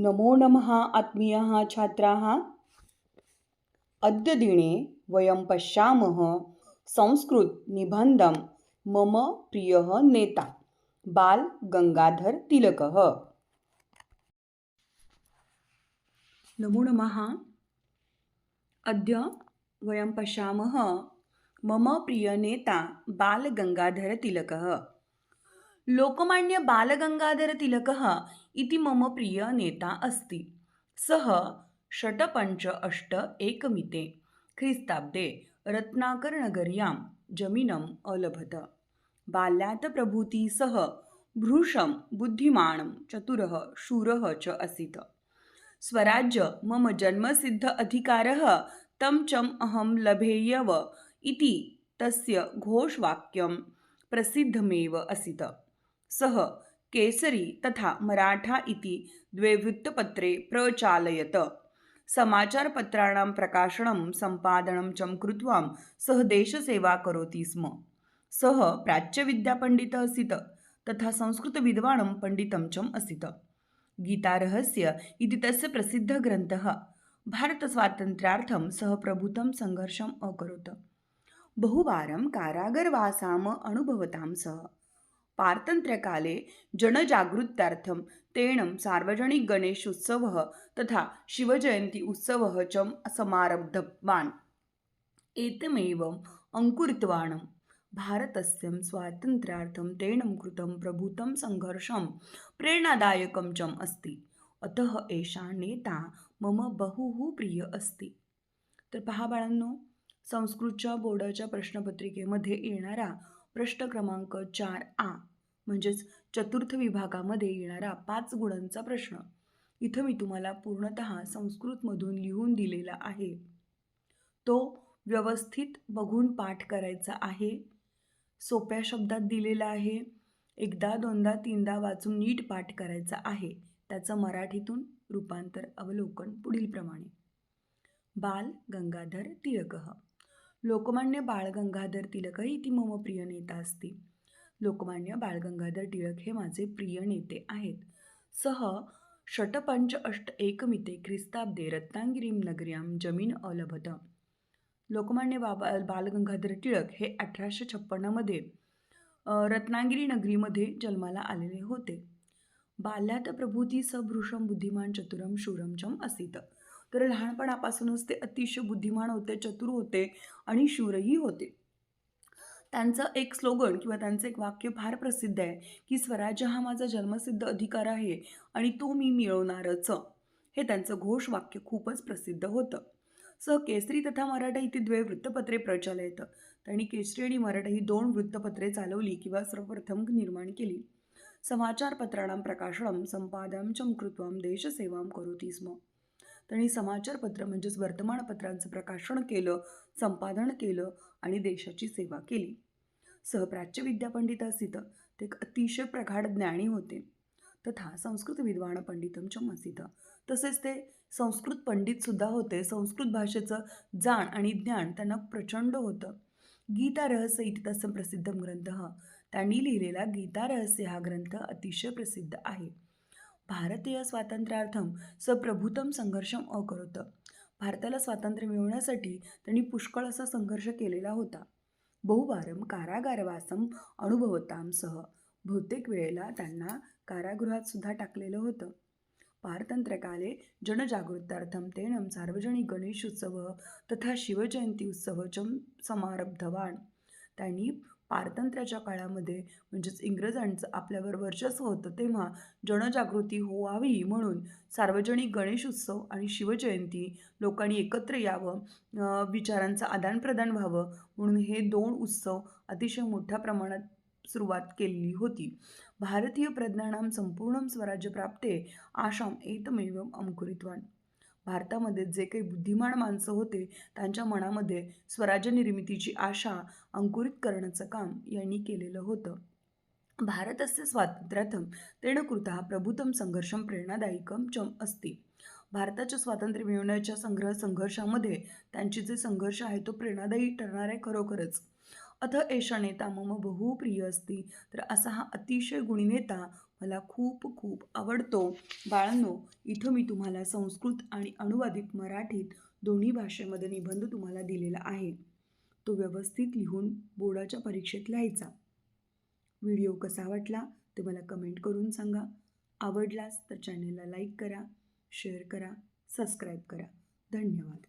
नमो नमः आत्मीयाः छात्राः। अद्य दिने वयं पश्यामः संस्कृतनिबन्धं मम प्रियः नेता बाल तिलकः। नमो नमः। अद्य वयं पश्यामः मम प्रियनेता बालगङ्गाधरतिलकः लोकमान्य बालगङ्गाधर तिलकः इति मम प्रियनेता अस्ति। सः षट् पञ्च अष्ट एकमिते। ख्रिस्ताब्दे रत्नाकरनगर्यां जमिनम् अलभत। बाल्यात् प्रभूति सः भृशं बुद्धिमानं चतुरः शूरः च आसीत् स्वराज्य मम जन्मसिद्ध अधिकारः तं चम् अहं लभेयव इति तस्य घोषवाक्यं प्रसिद्धमेव आसीत् सः केसरी तथा मराठा इति द्वे वृत्तपत्रे प्रचालयत। समाचारपत्राणां प्रकाशनं सम्पादनं च कृत्वा सः देशसेवा करोति स्म। सः प्राच्यविद्यापण्डितः आसीत् तथा संस्कृतविद्वानं पण्डितं च आसीत्। गीतारहस्य इति तस्य प्रसिद्धग्रन्थः भारतस्वातन्त्र्यार्थं सः प्रभुतं सङ्घर्षम् अकरोत्। बहुवारं कारागरवासाम् अनुभवतां सः। पारतन्त्र्यकाले जनजागृत्यार्थं तेन सार्वजनिकगणेशोत्सवः तथा शिवजयन्ती उत्सवः च समारब्धवान् एतमेव अङ्कुरितवान् भारतस्य स्वातन्त्र्यार्थं तेन कृतं प्रभूतं सङ्घर्षं प्रेरणादायकं च अस्ति। अतः एषा नेता मम बहु प्रिय अस्ति। तर पहा बाळांनो संस्कृतच्या बोर्डाच्या प्रश्नपत्रिकेमध्ये येणारा प्रश्न क्रमांक चार आ म्हणजेच चतुर्थ विभागामध्ये येणारा पाच गुणांचा प्रश्न. इथं मी तुम्हाला पूर्णत संस्कृतमधून लिहून दिलेला आहे. तो व्यवस्थित बघून पाठ करायचा आहे. सोप्या शब्दात दिलेला आहे. एकदा दोनदा तीनदा वाचून नीट पाठ करायचा आहे. त्याचं मराठीतून रूपांतर अवलोकन पुढीलप्रमाणे बाल गंगाधर टिळकः लोकमान्य बाळ गंगाधर तिलकही इति मम प्रिय नेता असतील लोकमान्य बाळगंगाधर टिळक हे माझे प्रिय नेते आहेत. सह षटपंच अष्ट एकमिते ख्रिस्ताब्दे रत्नागिरीम नगर्यां जमीन अलभत. लोकमान्य बाबा बालगंगाधर टिळक हे अठराशे छप्पन्नमध्ये रत्नागिरी नगरीमध्ये जन्माला आलेले होते. बाल्यात प्रभूती सभृषम बुद्धिमान चतुरम शूरमचम असित. तर लहानपणापासूनच ते अतिशय बुद्धिमान होते चतुर होते आणि शूरही होते. त्यांचं एक स्लोगन किंवा त्यांचं एक वाक्य फार प्रसिद्ध आहे की स्वराज्य हा माझा जन्मसिद्ध अधिकार आहे आणि तो मी मिळवणारच. हे त्यांचं घोष वाक्य खूपच प्रसिद्ध होतं. स. केसरी तथा मराठा इथे द्वे वृत्तपत्रे प्रचलित. त्यांनी केसरी आणि मराठा ही दोन वृत्तपत्रे चालवली किंवा सर्वप्रथम निर्माण केली. समाचारपत्राणां प्रकाशनं संपादनं च कृत्वा देशसेवां करोति स्म त्यांनी समाचारपत्र म्हणजेच वर्तमानपत्रांचं प्रकाशन केलं संपादन केलं आणि देशाची सेवा केली. सहप्राच्य विद्यापंडित असित ते एक अतिशय प्रगाढ ज्ञानी होते. तथा संस्कृत विद्वान पंडितमच्या च तसेच ते संस्कृत पंडितसुद्धा होते. संस्कृत भाषेचं जाण आणि ज्ञान त्यांना प्रचंड होतं. गीता रहस्य इति प्रसिद्ध ग्रंथ त्यांनी लिहिलेला गीता रहस्य हा ग्रंथ अतिशय प्रसिद्ध आहे. भारतीय स्वातंत्र्यार्थम सप्रभुतम संघर्षम अकरोत. भारताला स्वातंत्र्य मिळवण्यासाठी त्यांनी पुष्कळ असा संघर्ष केलेला होता. बहुवारम कारागारवासम अनुभवताम सह बहुतेक वेळेला त्यांना कारागृहात सुद्धा टाकलेलं होतं. पारतंत्र्यकाले जनजागृतार्थं तेन सार्वजनिक गणेशोत्सव तथा शिवजयंती उत्सव च समारब्धवान. त्यांनी पारतंत्र्याच्या काळामध्ये म्हणजेच इंग्रजांचं आपल्यावर वर्चस्व होतं तेव्हा जनजागृती होवावी म्हणून सार्वजनिक गणेश उत्सव आणि शिवजयंती लोकांनी एकत्र यावं विचारांचं आदानप्रदान व्हावं म्हणून हे दोन उत्सव अतिशय मोठ्या प्रमाणात सुरुवात केलेली होती. भारतीय प्रज्ञानां संपूर्ण स्वराज्य प्राप्ते आशाम एतमेव अंकुरितवान. भारतामध्ये जे काही बुद्धिमान माणसं होते त्यांच्या मनामध्ये स्वराज्य निर्मितीची आशा अंकुरित करण्याचं काम यांनी केलेलं होतं. भारतस्य स्वातंत्र्यार्थं तेन कृतः प्रभुत्वं संघर्षम प्रेरणादायकम चम असते. भारताच्या स्वातंत्र्य मिळवण्याच्या संग्रह संघर्षामध्ये त्यांचे जे संघर्ष आहे तो प्रेरणादायी ठरणार आहे खरोखरच. अथ एष नेता मम बहु प्रिय असती तर असा हा अतिशय गुणी नेता मला खूप खूप आवडतो. बाळांनो इथं मी तुम्हाला संस्कृत आणि अनुवादित मराठीत दोन्ही भाषेमध्ये निबंध तुम्हाला दिलेला आहे. तो व्यवस्थित लिहून बोर्डाच्या परीक्षेत लिहायचा. व्हिडिओ कसा वाटला ते मला कमेंट करून सांगा. आवडलास तर चॅनलला लाईक करा शेअर करा सबस्क्राईब करा. धन्यवाद.